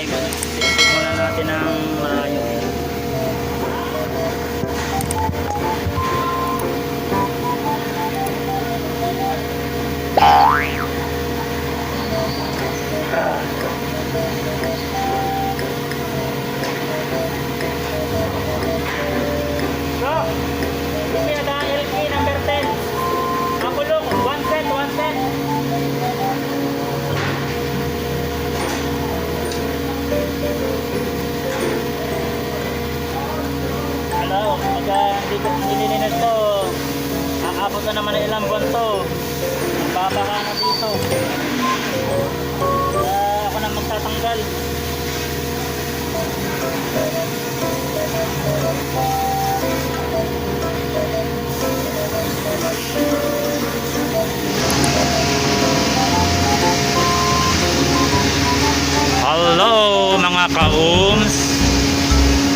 ayun tinipid muna natin ng malayo Ah! Ilang buwan to. Babaka na dito. Kaya ako na magtatanggal. Hello mga ka-ooms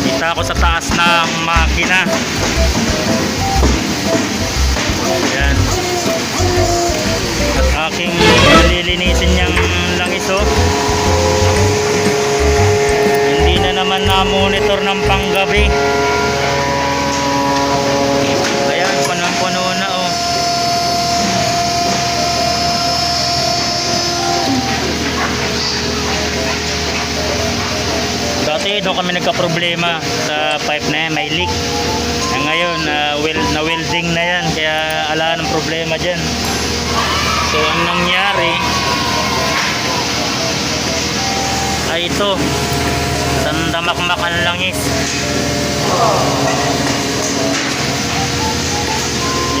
Kita ako sa taas ng makina lilinisin niyang langis oh Hindi na naman na-monitor ng panggabi Ayan, punong-puno na oh Dati doon kami nagka-problema sa pipe na yan, may leak. Eh, ngayon, na wel na welding na yan, kaya ala ng problema dyan. So, ang nangyari ay ito, sandamakmak ang langis.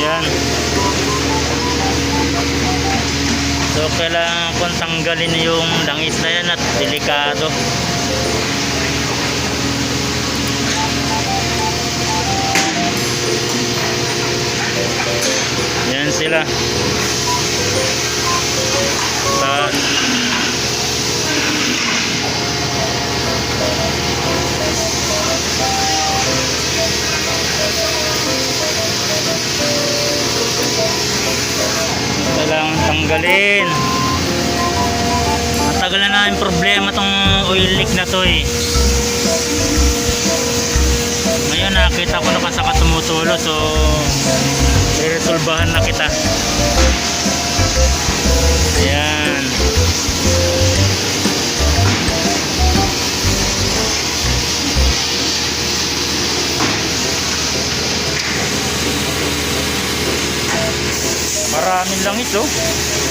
Yan. So, kailangan kong tanggalin yung langis na yan at delikado. Yan sila. Sa tanggalin. Matagal na namin problema tong oil leak na to eh. Ngayon nakita ko na kung saan ka tumutulo so iresolbahan na kita. Ayan. Maraming langis oh.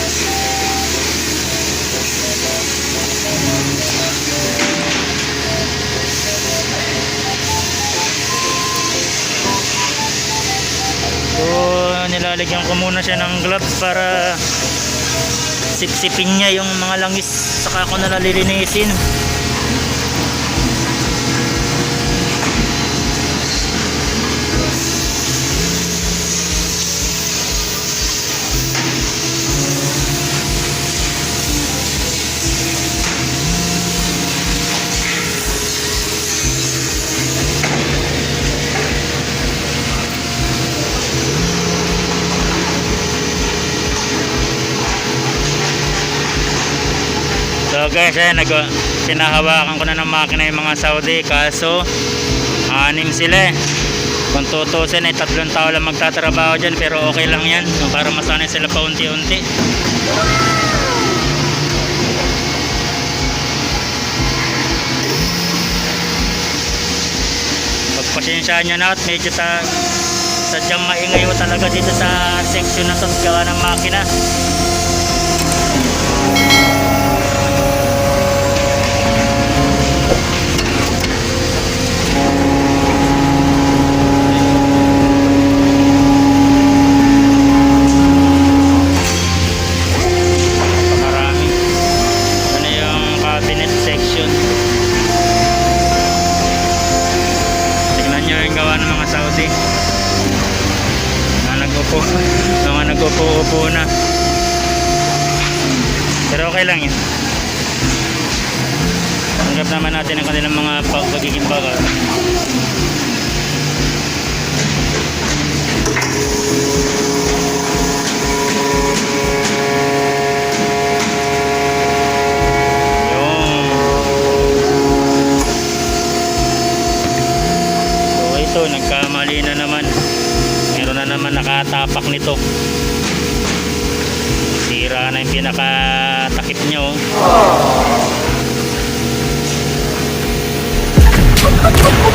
Nilalagyan ko muna siya ng gloves para sipsipin niya yung mga langis saka ako nalalilinisin. So guys, eh, nag pinahawakan ko na ng makina yung mga Saudi kaso anim sila eh. Kung tutusin ay tatlong tao lang magtatrabaho dyan pero okay lang yan para masanay sila paunti-unti. Pagpasensyaan nyo na at medyo ta sadyang maingay talaga dito sa section na to gawa ng makina. Nag-upo. Mga nag-upo-upo na. Pero okay lang yun. Tanggap naman natin ang kanilang mga pag- pagiging ito, nagkamali na naman. Nakatapak nito. Sira na yung pinakatakip nyo.